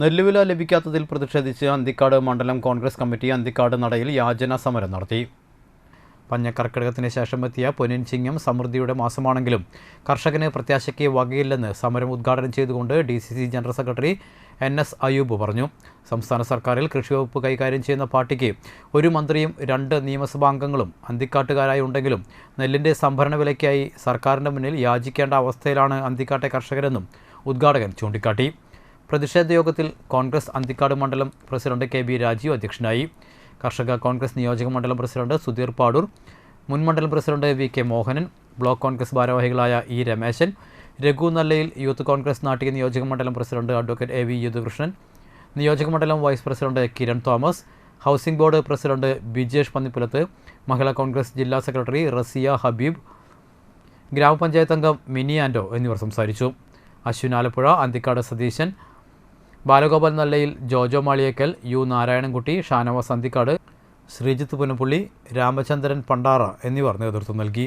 നെല്ലുവില ലഭിക്കാത്തതിൽ പ്രതിഷേധിച്ച് അന്തിക്കാട് മണ്ഡലം കോൺഗ്രസ് കമ്മിറ്റി അന്തിക്കാട് നടയിൽ യാചന സമരം നടത്തി. പഞ്ഞക്കർക്കിടകത്തിന് ശേഷം എത്തിയ പൊന്നിൻ ചിങ്ങം സമൃദ്ധിയുടെ മാസമാണെങ്കിലും കർഷകന് പ്രത്യാശയ്ക്ക് വകയില്ലെന്ന് സമരം ഉദ്ഘാടനം ചെയ്തുകൊണ്ട് D C C general secretary N S Ayub പറഞ്ഞു. സംസ്ഥാന സർക്കാരിൽ കൃഷിവകുപ്പ് കൈകാര്യം ചെയ്യുന്ന പാർട്ടിക്ക് ഒരു മന്ത്രിയും രണ്ട് നിയമസഭാംഗങ്ങളും അന്തിക്കാട്ടുകാരായി ഉണ്ടെങ്കിലും നെല്ലിന്റെ സംഭരണ വിലയ്ക്കായി സർക്കാരിന്റെ മുന്നിൽ യാചിക്കേണ്ട അവസ്ഥയിലാണ് അന്തിക്കാട്ടെ കർഷകരെന്നും ഉദ്ഘാടകൻ ചൂണ്ടിക്കാട്ടി. പ്രതിഷേധ യോഗത്തിൽ കോൺഗ്രസ് അന്തിക്കാട് മണ്ഡലം പ്രസിഡന്റ് കെ ബി രാജീവ് അധ്യക്ഷനായി. കർഷക കോൺഗ്രസ് നിയോജക മണ്ഡലം പ്രസിഡന്റ് സുധീർ പാടൂർ മുൻ മണ്ഡലം president V K Mohanan block Congress ഭാരവാഹികളായ ഇ രമേശൻ രഘു നല്ലയിൽ യൂത്ത് കോൺഗ്രസ് നാട്ടിക നിയോജക മണ്ഡലം president advocate A V Yadukrishnan നിയോജക മണ്ഡലം vice president Kiran Thomas housing board president Bijesh Pannipulath Mahila Congress ജില്ലാ സെക്രട്ടറി റസിയ ഹബീബ് ഗ്രാമപഞ്ചായത്ത് അംഗം മിനി ആൻഡോ എന്നിവർ സംസാരിച്ചു. അശ്വിൻ ആലപ്പുഴ അന്തിക്കാട് സതീശൻ ബാലഗോപാൽ നല്ലയിൽ ജോജോ മാളിയേക്കൽ യു നാരായണൻകുട്ടി ഷാനവാസ് അന്തിക്കാട് ശ്രീജിത്ത് പുനപ്പുള്ളി രാമചന്ദ്രൻ പണ്ടാറ എന്നിവർ നേതൃത്വം നൽകി.